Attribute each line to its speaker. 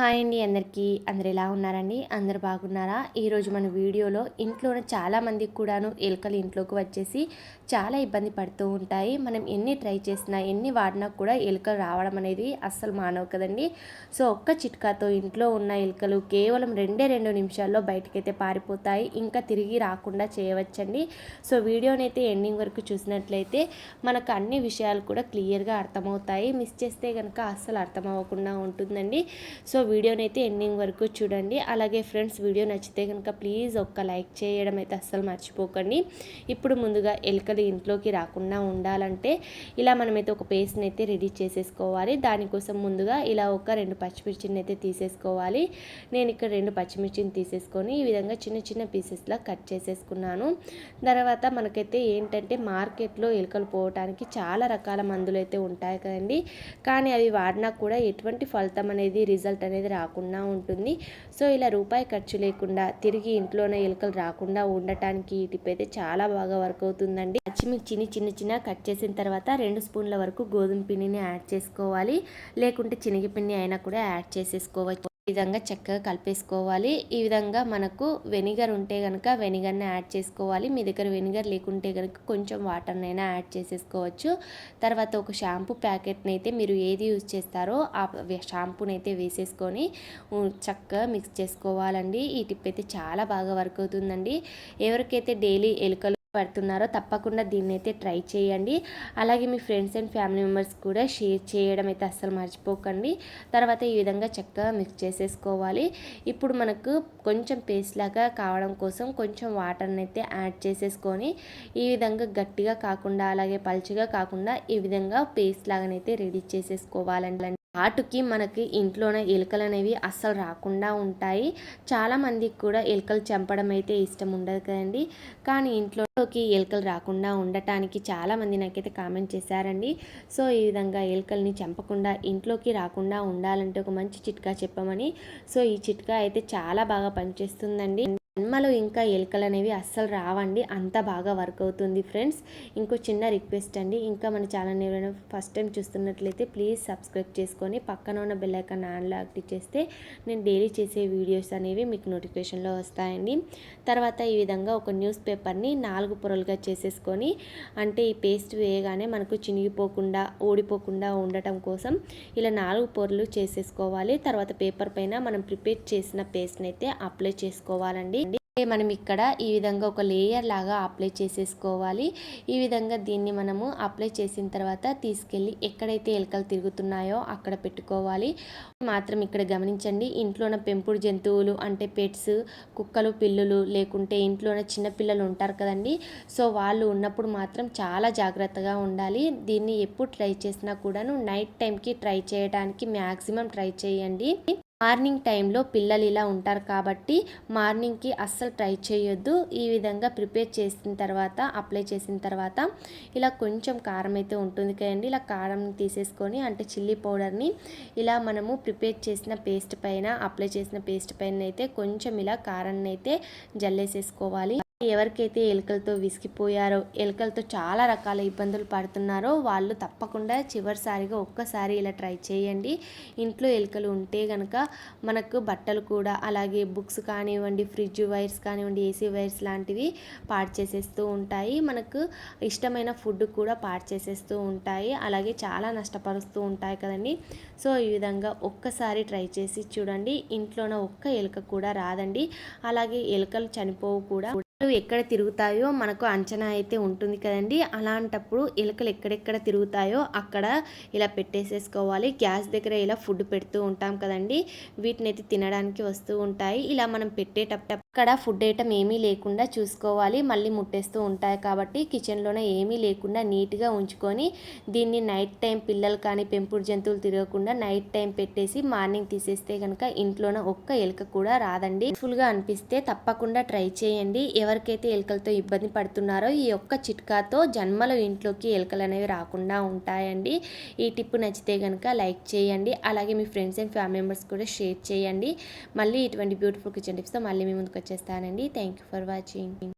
Speaker 1: Hi అండి అందరికీ. అందరు ఎలా ఉన్నారండి? అందరు బాగున్నారా? ఈరోజు మన వీడియోలో ఇంట్లోనే చాలామందికి కూడాను ఎలుకలు ఇంట్లోకి వచ్చేసి చాలా ఇబ్బంది పడుతూ ఉంటాయి. మనం ఎన్ని ట్రై చేసినా ఎన్ని వాడినా కూడా ఎలుకలు రావడం అనేది అస్సలు మానవు కదండి. సో ఒక్క చిట్కాతో ఇంట్లో ఉన్న ఎలుకలు కేవలం రెండే రెండు నిమిషాల్లో బయటకైతే పారిపోతాయి. ఇంకా తిరిగి రాకుండా చేయవచ్చండి. సో వీడియోని అయితే ఎండింగ్ వరకు చూసినట్లయితే మనకు అన్ని విషయాలు కూడా క్లియర్గా అర్థమవుతాయి. మిస్ చేస్తే కనుక అస్సలు అర్థమవ్వకుండా ఉంటుందండి. సో వీడియోని అయితే ఎండింగ్ వరకు చూడండి. అలాగే ఫ్రెండ్స్ వీడియో నచ్చితే కనుక ప్లీజ్ ఒక్క లైక్ చేయడం అయితే అస్సలు మర్చిపోకండి. ఇప్పుడు ముందుగా ఎలుకలు ఇంట్లోకి రాకుండా ఉండాలంటే ఇలా మనమైతే ఒక పేస్ట్ని అయితే రెడీ చేసేసుకోవాలి. దానికోసం ముందుగా ఇలా ఒక రెండు పచ్చిమిర్చిని అయితే తీసేసుకోవాలి. నేను ఇక్కడ రెండు పచ్చిమిర్చిని తీసేసుకొని ఈ విధంగా చిన్న చిన్న పీసెస్లా కట్ చేసేసుకున్నాను. తర్వాత మనకైతే ఏంటంటే మార్కెట్లో ఎలుకలు పోవటానికి చాలా రకాల మందులు అయితే ఉంటాయి కదండి. కానీ అవి వాడినా కూడా ఎటువంటి ఫలితం అనేది రిజల్ట్ అనేది అనేది రాకుండా ఉంటుంది. సో ఇలా రూపాయి ఖర్చు లేకుండా తిరిగి ఇంట్లోనే ఎలుకలు రాకుండా ఉండటానికి ఈ టిప్ అయితే చాలా బాగా వర్క్ అవుతుందండి. పచ్చిమిర్చిని చిన్న చిన్న కట్ చేసిన తర్వాత రెండు స్పూన్ల వరకు గోధుమ పిండిని యాడ్ చేసుకోవాలి. లేకుంటే శనగపిండి అయినా కూడా యాడ్ చేసేసుకోవచ్చు. విధంగా చక్కగా కలిపేసుకోవాలి. ఈ విధంగా మనకు వెనిగర్ ఉంటే కనుక వెనిగర్ని యాడ్ చేసుకోవాలి. మీ దగ్గర వెనిగర్ లేకుంటే కనుక కొంచెం వాటర్నైనా యాడ్ చేసేసుకోవచ్చు. తర్వాత ఒక షాంపూ ప్యాకెట్ని అయితే మీరు ఏది యూజ్ చేస్తారో ఆ షాంపూని అయితే వేసేసుకొని చక్కగా మిక్స్ చేసుకోవాలండి. ఈ టిప్ అయితే చాలా బాగా వర్క్ అవుతుందండి. ఎవరికైతే డైలీ ఎలుకలు పడుతున్నారో తప్పకుండా దీన్ని అయితే ట్రై చేయండి. అలాగే మీ ఫ్రెండ్స్ అండ్ ఫ్యామిలీ మెంబర్స్ కూడా షేర్ చేయడం అయితే అస్సలు మర్చిపోకండి. తర్వాత ఈ విధంగా చక్కగా మిక్స్ చేసేసుకోవాలి. ఇప్పుడు మనకు కొంచెం పేస్ట్ లాగా కావడం కోసం కొంచెం వాటర్ని అయితే యాడ్ చేసేసుకొని ఈ విధంగా గట్టిగా కాకుండా అలాగే పలుచగా కాకుండా ఈ విధంగా పేస్ట్ లాగానైతే రెడీ చేసేసుకోవాలండి. ఆటుకి మనకి ఇంట్లోనే ఎలుకలు అనేవి అస్సలు రాకుండా ఉంటాయి. చాలామందికి కూడా ఎలుకలు చంపడం అయితే ఇష్టం ఉండదు కదండి. కానీ ఇంట్లోకి ఎలుకలు రాకుండా ఉండటానికి చాలామంది నాకైతే కామెంట్ చేశారండి. సో ఈ విధంగా ఎలుకల్ని చంపకుండా ఇంట్లోకి రాకుండా ఉండాలంటే ఒక మంచి చిట్కా చెప్పమని. సో ఈ చిట్కా అయితే చాలా బాగా పనిచేస్తుందండి. సినిమాలో ఇంకా ఎలుకలు అనేవి అస్సలు రావండి. అంత బాగా వర్క్ అవుతుంది ఫ్రెండ్స్ ఇంకో చిన్న రిక్వెస్ట్ అండి. ఇంకా మన ఛానల్ని ఎవరైనా ఫస్ట్ టైం చూస్తున్నట్లయితే ప్లీజ్ సబ్స్క్రైబ్ చేసుకొని పక్కన ఉన్న బెల్ ఐకాన్ ఆన్లో యాక్టివ్ చేస్తే నేను డైలీ చేసే వీడియోస్ అనేవి మీకు నోటిఫికేషన్లో వస్తాయండి. తర్వాత ఈ విధంగా ఒక న్యూస్ పేపర్ని నాలుగు పొరలుగా చేసేసుకొని అంటే ఈ పేస్ట్ వేయగానే మనకు చినిగిపోకుండా ఓడిపోకుండా ఉండటం కోసం ఇలా నాలుగు పొరలు చేసేసుకోవాలి. తర్వాత పేపర్ పైన మనం ప్రిపేర్ చేసిన పేస్ట్ని అయితే అప్లై చేసుకోవాలండి. మనం ఇక్కడ ఈ విధంగా ఒక లేయర్ లాగా అప్లై చేసేసుకోవాలి. ఈ విధంగా దీన్ని మనము అప్లై చేసిన తర్వాత తీసుకెళ్ళి ఎక్కడైతే ఎలుకలు తిరుగుతున్నాయో అక్కడ పెట్టుకోవాలి. మాత్రం ఇక్కడ గమనించండి ఇంట్లోన పెంపుడు జంతువులు అంటే పెట్స్ కుక్కలు పిల్లులు లేకుంటే ఇంట్లోన చిన్నపిల్లలు ఉంటారు కదండి. సో వాళ్ళు ఉన్నప్పుడు మాత్రం చాలా జాగ్రత్తగా ఉండాలి. దీన్ని ఎప్పుడు ట్రై చేసినా కూడాను నైట్ టైంకి ట్రై చేయడానికి మ్యాక్సిమం ట్రై చేయండి. మార్నింగ్ టైంలో పిల్లలు ఇలా ఉంటారు కాబట్టి మార్నింగ్కి అస్సలు ట్రై చేయొద్దు. ఈ విధంగా ప్రిపేర్ చేసిన తర్వాత అప్లై చేసిన తర్వాత ఇలా కొంచెం కారం అయితే ఉంటుంది కదండి. ఇలా కారం తీసేసుకొని అంటే చిల్లీ పౌడర్ని ఇలా మనము ప్రిపేర్ చేసిన పేస్ట్ పైన అప్లై చేసిన పేస్ట్ పైన అయితే కొంచెం ఇలా కారాన్ని అయితే జల్లేసేసుకోవాలి. ఎవరికైతే ఎలుకలతో విసిగిపోయారో ఎలుకలతో చాలా రకాల ఇబ్బందులు పడుతున్నారో వాళ్ళు తప్పకుండా చివరిసారిగా ఒక్కసారి ఇలా ట్రై చేయండి. ఇంట్లో ఎలుకలు ఉంటే కనుక మనకు బట్టలు కూడా అలాగే బుక్స్ కానివ్వండి ఫ్రిడ్జ్ వైర్స్ కానివ్వండి ఏసీ వైర్స్ లాంటివి పాడు చేసేస్తూ ఉంటాయి. మనకు ఇష్టమైన ఫుడ్ కూడా పాడు చేసేస్తూ ఉంటాయి. అలాగే చాలా నష్టపరుస్తూ ఉంటాయి కదండి. సో ఈ విధంగా ఒక్కసారి ట్రై చేసి చూడండి. ఇంట్లోన ఒక్క ఎలుక కూడా రాదండి. అలాగే ఎలుకలు చనిపోవు కూడా ఎక్కడ తిరుగుతాయో మనకు అంచనా అయితే ఉంటుంది కదండి. అలాంటప్పుడు ఎలుకలు ఎక్కడెక్కడ తిరుగుతాయో అక్కడ ఇలా పెట్టేసేసుకోవాలి. గ్యాస్ దగ్గర ఇలా ఫుడ్ పెడుతూ ఉంటాం కదండి. వీటిని అయితే తినడానికి వస్తూ ఉంటాయి. ఇలా మనం పెట్టేటప్పుడు అక్కడ ఫుడ్ ఐటమ్ ఏమీ లేకుండా చూసుకోవాలి. మళ్ళీ ముట్టేస్తూ ఉంటాయి కాబట్టి కిచెన్లోనే ఏమీ లేకుండా నీట్గా ఉంచుకొని దీన్ని నైట్ టైం పిల్లలు కానీ పెంపుడు జంతువులు తిరగకుండా నైట్ టైం పెట్టేసి మార్నింగ్ తీసేస్తే కనుక ఇంట్లోనే ఒక్క ఎలుక కూడా రాదండి. ఫుల్గా అనిపిస్తే తప్పకుండా ట్రై చేయండి. ఎవరికైతే ఎలుకలతో ఇబ్బంది పడుతున్నారో ఈ ఒక్క చిట్కాతో జన్మలో ఇంట్లోకి ఎలుకలు అనేవి రాకుండా ఉంటాయండి. ఈ టిప్ నచ్చితే కనుక లైక్ చేయండి. అలాగే మీ ఫ్రెండ్స్ అండ్ ఫ్యామిలీ మెంబర్స్ కూడా షేర్ చేయండి. మళ్ళీ ఇటువంటి బ్యూటిఫుల్ కిచెన్ టిప్స్తో మళ్ళీ మీ ముందుకు వచ్చేస్తానండి థ్యాంక్ యూ ఫర్ వాచింగ్